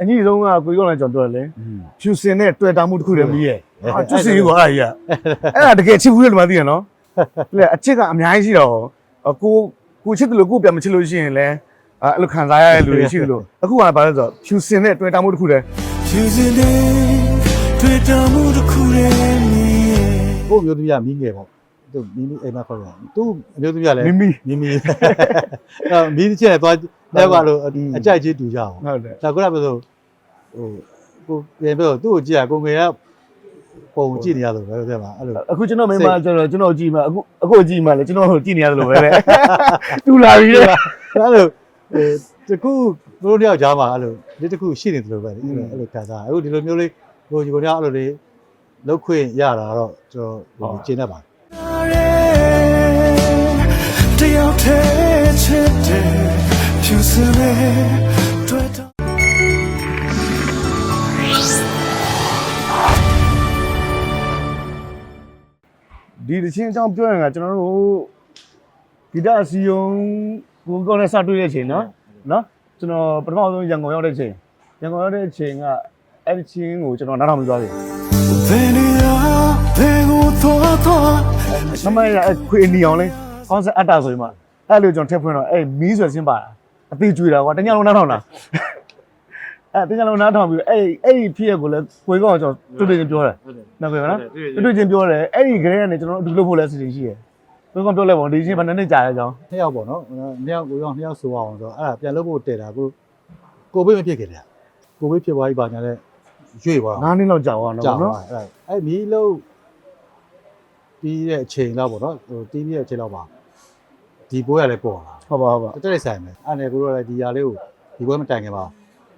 အညီဆုံးကကိုကြီးကလည်းကျွန်တော်ပြောတယ်လေဖြူစင်နဲ့တွေ့တာမှုတစ်ခုတည်းမီးရဲ့အာကျွတ်စီကွာအဲ့ဒါကြီးအဲ့ဒါတကယ်ချစ်ဘူးလို့ဒီမှာသိရနော်လေအချစ်ကအများကြီးရှိတော့ကိုကိုချစ်တယ်လို့ကိုပြန်မချစ်လို့ရှိရင်လည်းအဲ့လိုခံစားရတဲ့လူတွေရှိတယ်လို့အခုကဘာလဲဆိုတော့ဖြူစင်နဲ့တွေ့တာမှုတစ်ခုတည်း Choosing it တွေ့တာမှုတစ်ခုတည်းမြည်ရဲ့ကို့မျိုးသမီးကမီးငယ်ပေါ့သူမီးမီးအိမ်မခေါ်တယ်သူ့အမျိုးသမီးကလည်းမီမီမီးမီးအဲမီးတစ်ချက်နဲ့သွား တော့ကတော့အကြိုက်ချင်းတူကြအောင်ဟုတ်တယ်ဒါကတော့ပြောဆိုဟိုကိုပြန်ပြောသူ့ကိုကြည့်ရကိုငယ်ကပုံကြည့်နေရလို့ပဲတဲ့မှာအဲ့လိုအခုကျွန်တော်မိမကျွန်တော်ကျွန်တော်ကြည့်မှအခုအခုကြည့်မှလေကျွန်တော်ကြည့်နေရတယ်လို့ပဲလေတူလာပြီလေအဲ့လိုတကူတို့တယောက်ကြားမှာအဲ့လိုဒီတကူရှိနေတယ်လို့ပဲအဲ့လိုအဲ့လိုခံစားအခုဒီလိုမျိုးလေးဟိုဒီကိုညအဲ့လိုလေးလောက်ခွင့်ရတာတော့ကျွန်တော်ကျင်းတတ်ပါတ ဒီတချင်းအကြောင်းပြောရင်ကကျွန်တော်တို့ဂီတအစီယုံကိုကောနဲ့စတွေ့တဲ့အချိန်နော်နော်ကျွန်တော်ပထမဆုံးရန်ကုန်ရောက်တဲ့အချိန်ရန်ကုန်ရောက်တဲ့အချိန်ကအဲ့ဒီချင်းကိုကျွန်တော်နားထောင်ပြီးသွားပြီဘယ်နေရာဘယ်ကိုသွားသွား။နမရအခွေအနီအောင်လဲကောင်းစအတ္တဆိုရင်မှအဲ့လိုကျွန်တော်ထည့်ဖွင့်တော့အဲ့မီးဆွဲစင်းပါတာ အသေးကျွေးတာကွာတညလုံးနားထောင်တာအဲ့တညလုံးနားထောင်ပြီးအဲ့အဲ့ဒီဖြစ်ရကိုလည်းကိုယ်ကောင်ကျွန်တော်တွေ့တွေ့ချင်းပြောတယ်နော်ပြောနော်တွေ့တွေ့ချင်းပြောတယ်အဲ့ဒီ grade ကနေကျွန်တော်တို့အတူလုပ်ဖို့လဲစီစဉ်ရှိတယ်ကိုယ်ကောင်ပြောလိုက်ပါဦးဒီချင်းဘာနှစ်နှစ်ကြာရအောင်နှစ်ယောက်ပေါ့နော်နှစ်ယောက်ကိုရောနှစ်ယောက်ဆိုအောင်ဆိုတော့အဲ့ဒါပြန်လုပ်ဖို့တည်တာကိုကိုဘေးမဖြစ်ခင်တည်းကိုဘေးဖြစ်သွားပြီပါညာနဲ့ရွေ့သွား9နှစ်လောက်ကြာသွားတော့ကြောဗောက်နော်နော်အဲ့အဲ့မီးလုံးပြီးတဲ့အချိန်လောက်ပေါ့နော်ဟိုတီးပြီးတဲ့အချိန်လောက်ပါ ဒီပွဲကလည်းပေါ်လာဟုတ်ပါဟုတ်ပါတက်တက်ဆိုင်မယ်အဲ့နဲ့ကိုတို့လည်းဒီຢာလေးကိုဒီပွဲမတိုင်ခင်ပါ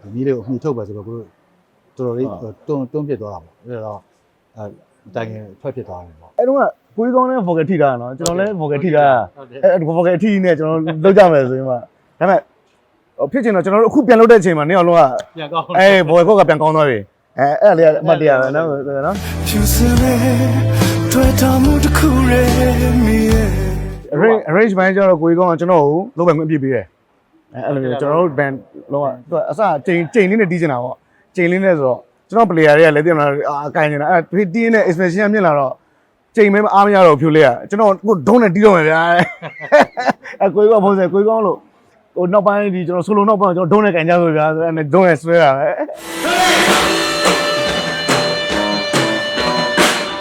ဒီမီးလေးကိုအမှီထုတ်ပဲဆိုတော့ကိုတို့တော်တော်လေးတွန်းတွန်းပြစ်သွားတာပေါ့အဲ့တော့အဲတိုင်ခင်ထွက်ဖြစ်သွားတယ်ပေါ့အဲ့တော့ကကိုယ်ကောင်နဲ့ vocal ထိတာနော်ကျွန်တော်လည်း vocal ထိတာဟုတ်တယ်အဲ့ vocal ထိနေကျွန်တော်လုပ်ကြမယ်ဆိုရင်မှဒါပေမဲ့ဖြစ်ချင်တော့ကျွန်တော်တို့အခုပြန်လုပ်တဲ့အချိန်မှာနေအောင်လုံးကပြန်ကောင်းအေးဘောကောကပြန်ကောင်းသွားပြီအဲအဲ့လေးကအမှတ်တရပဲနော်နော်ဖြူစင်နဲ့တွေ့တာမှုတစ်ခုတည်းမြည်ရဲ့ arrange arrange ဘိုင်းကျတော့ကိုကြီးကောင်းကကျွန်တော်ကိုလုံးပန်ခွင့်ပြစ်ပေးတယ်အဲအဲ့လိုမျိုးကျွန်တော်တို့ band လုံးဝသူကအစချိန်ချိန်လေးနဲ့တီးချင်တာပေါ့ချိန်လေးနဲ့ဆိုတော့ကျွန်တော် player တွေကလည်းတင်လာအာအကင်နေတာအဲတီးနေ expression မြင်လာတော့ချိန်မဲမအားမရတော့ဖြိုးလေးကကျွန်တော်ကိုဒုံးနဲ့တီးတော့မယ်ဗျာအဲကိုကြီးကောင်းပုံစံကိုကြီးကောင်းလို့ဟိုနောက်ပိုင်းဒီကျွန်တော် solo နောက်ပိုင်းကျွန်တော်ဒုံးနဲ့ကန်ကြဆိုဗျာဆိုအဲ့နဲ့ဒုံးနဲ့ဆွဲတာပဲ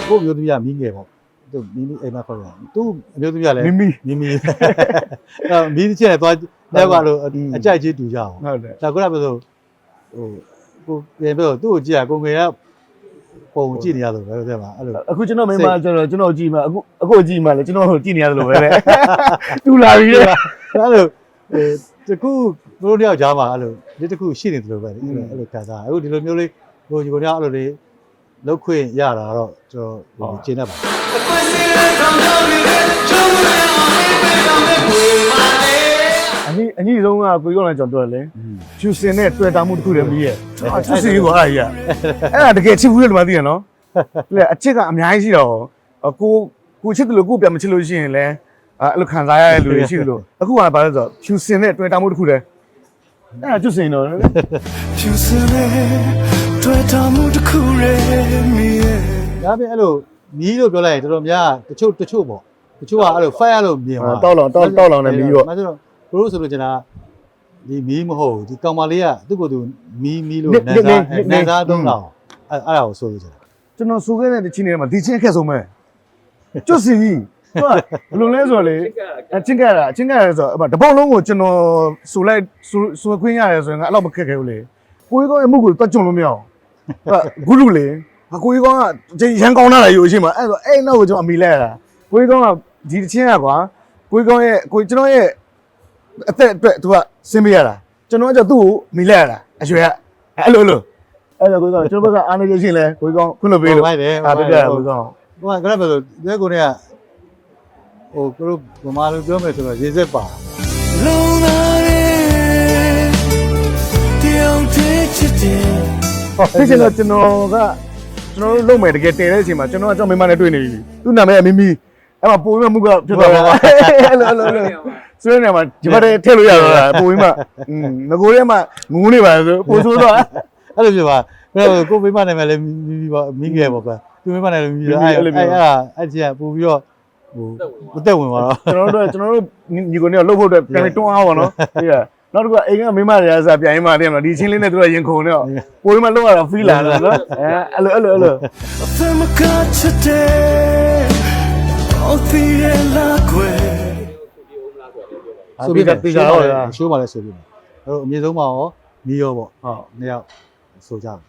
ကို့မျိုးသမီးကမီးငယ်ပေါ့ သူမီးမီးအိမ်မခေါ်တယ်သူ့အမျိုးသမီးကလည်းမီမီမီမီအဲမီးတစ်ချက်နဲ့သွားတော့ကတော့အကြိုက်ချင်းတူကြအောင်ဟုတ်တယ်ဒါကတော့ပြောဆိုဟိုကိုပြန်ပြောသူ့ကိုကြည့်ရကိုငယ်ကပုံကြည့်နေရလို့ပဲတဲ့မှာအဲ့လိုအခုကျွန်တော်မိမကျွန်တော်ကျွန်တော်ကြည့်မှအခုအခုကြည့်မှလေကျွန်တော်ကြည့်နေရတယ်လို့ပဲလေတူလာပြီလေအဲ့လိုအဲတကူတို့တယောက်ကြားမှာအဲ့လိုဒီတကူရှိနေတယ်လို့ပဲအဲ့လိုအဲ့လိုခံစားအခုဒီလိုမျိုးလေးဟိုဒီကိုညအဲ့လိုလေး လောက်ခွင့်ရတာတော့ကျွန်တော်ကျင်းတတ်ပါအညီအညီဆုံးကကိုကြီးကလည်းကျွန်တော်ပြောတယ်လေဖြူစင်နဲ့တွေ့တာမှုတစ်ခုတည်းမီးရဲ့အာကျွတ်စီကွာအဲ့ဒါကြီးအဲ့ဒါတကယ်ချစ်ဘူးလို့ဒီမှာသိရနော်လေအချစ်ကအများကြီးရှိတော့ကိုကိုချစ်တယ်လို့ကိုပြန်မချစ်လို့ရှိရင်လည်းအဲ့လိုခံစားရတဲ့လူတွေရှိတယ်လို့အခုကဘာလဲဆိုတော့ဖြူစင်နဲ့တွေ့တာမှုတစ်ခုတည်းအဲ့ဒါကျွတ်စင်တော့ဖြူစင်နဲ့တွေ့တာမှုတစ်ခုတည်းမြည်ရဲ့ ဒါပြင်အဲ့လိုမီးလို့ပြောလိုက်ရင်တော်တော်များတချို့တချို့ပေါ့တချို့ကအဲ့လို fire လို့မြင်ပါတောက်လောင်တောက်တောက်လောင်နဲ့မီးတော့မဆိုတော့ဘလို့ဆိုလို့ကျွန်တော်ဒီမီးမဟုတ်ဘူးဒီကောင်မလေးကသူ့ကိုယ်သူမီးမီးလို့နန်းစားနန်းစားသုံးတာအဲ့အဲ့ဒါကိုဆိုလို့ကျွန်တော်ကျွန်တော်စူခဲ့တဲ့တချင်းတွေမှာဒီချင်းအခက်ဆုံးပဲကျွတ်စီကြီးသူကဘယ်လိုလဲဆိုတော့လေအချင်းကရတာအချင်းကရဆိုတော့တပေါက်လုံးကိုကျွန်တော်စူလိုက်စူစူခွင့်ရတယ်ဆိုရင်အဲ့လောက်မခက်ခဲဘူးလေကိုကြီးကောင်းရဲ့မှုကိုတွတ်ကြုံလို့မရအောင်ဂုလူ လေကိုကြီးကောင်းကရန်ကောင်းလာတယ်ယူအချင်းမှာအဲ့ဆိုအဲ့နောက်ကိုကျွန်တော်အမိလဲရတာကိုကြီးကောင်းကဒီတချင်းကကွာကိုကြီးကောင်းရဲ့ကိုကျွန်တော်ရဲ့အသက်အတွက်သူကစင်းပေးရတာကျွန်တော်ကသူ့ကိုမိလဲရတာအရွယ်ကအဲ့လိုလိုအဲ့တော့ကိုကြီးကောင်းကျွန်တော်ဘက်ကအားနေလို့ရှိရင်လဲကိုကြီးကောင်းခွင့်လို့ပေးလို့ဟုတ်ပါတယ်အားပြပြရကိုကြီးကောင်းဟိုကလည်းပြောလို့ဒီကိုနေကဟိုကတို့ဗမာလိုပြောမယ်ဆိုတော့ရေစက်ပါလုံးသားရဲ့တယောက်တည်းချစ်တယ်ဖြစ်ချင်တော့ကျွန်တော်က ကျွန်တော်တို့လုံမယ်တကယ်တည်တဲ့အချိန်မှာကျွန်တော်ကကျွန်တော်မိမနဲ့တွေ့နေပြီသူ့နာမည်ကမီမီအဲ့မှာပိုပြီးမှမှုကဖြစ်သွားတာအဲ့လိုအဲ့လိုအဲ့လိုဆွေးနေမှာဒီဘက်ထဲထည့်လို့ရတော့တာပိုပြီးမှอืมငကိုထဲမှာငူးနေပါဆိုပိုဆိုးသွားအဲ့လိုဖြစ်ပါအဲ့တော့ကိုမိမနိုင်မယ်လည်းမိမိပါမိငယ်ပေါ့ကွာသူမိမနိုင်လည်းမိပြီးတော့အဲ့အဲ့အဲ့အဲ့ကြီးကပို့ပြီးတော့ဟိုအသက်ဝင်သွားတော့ကျွန်တော်တို့ကျွန်တော်တို့ညီကိုနေလှုပ်ဖို့အတွက်ပြန်ပြီးတွန်းအားပါနော်ပြီးရ နောက်တစ်ခုကအိမ်ကမိမတွေကစားပြန်ရင်မှတည်းမလားဒီချင်းလေးနဲ့သူကရင်ခုန်တော့ပိုပြီးမှလှုပ်ရတော့ဖီးလာတာနော်အဲအဲ့လိုအဲ့လိုအဲ့လို Them got today All the la que ဆိုပြီးတော့ရှိုးပါလေဆိုပြီးတော့အဲ့တော့အမြင့်ဆုံးမှာရောမီးရောပေါ့ဟုတ်နှစ်ယောက်ဆိုကြတယ်